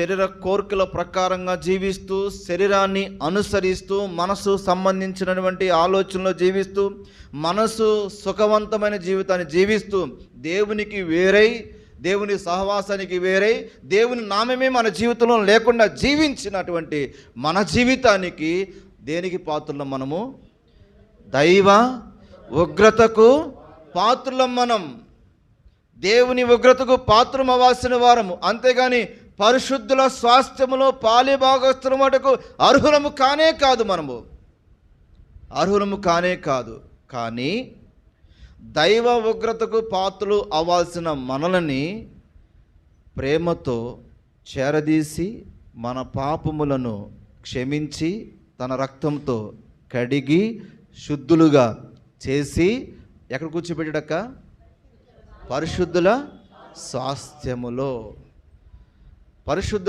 శరీర కోరికల ప్రకారంగా జీవిస్తూ శరీరాన్ని అనుసరిస్తూ మనసు సంబంధించినటువంటి ఆలోచనలో జీవిస్తూ మనసు సుఖవంతమైన జీవితాన్ని జీవిస్తూ దేవునికి వేరై దేవుని సహవాసానికి వేరై దేవుని నామమే మన జీవితంలో లేకుండా జీవించినటువంటి మన జీవితానికి దేనికి పాత్రలం మనము? దైవ ఉగ్రతకు పాత్రలం మనం. దేవుని ఉగ్రతకు పాత్రం అవ్వాల్సిన వారము. అంతేగాని పరిశుద్ధుల స్వాస్థ్యములో పాలి భాగస్తుల మటుకు అర్హులము కానే కాదు మనము. అర్హులము కానే కాదు. కానీ దైవ ఉగ్రతకు పాత్రలు అవ్వాల్సిన మనలని ప్రేమతో చేరదీసి మన పాపములను క్షమించి తన రక్తంతో కడిగి శుద్ధులుగా చేసి ఎక్కడ కూర్చోబెట్టాడక్క? పరిశుద్ధుల స్వాస్థ్యములో. పరిశుద్ధ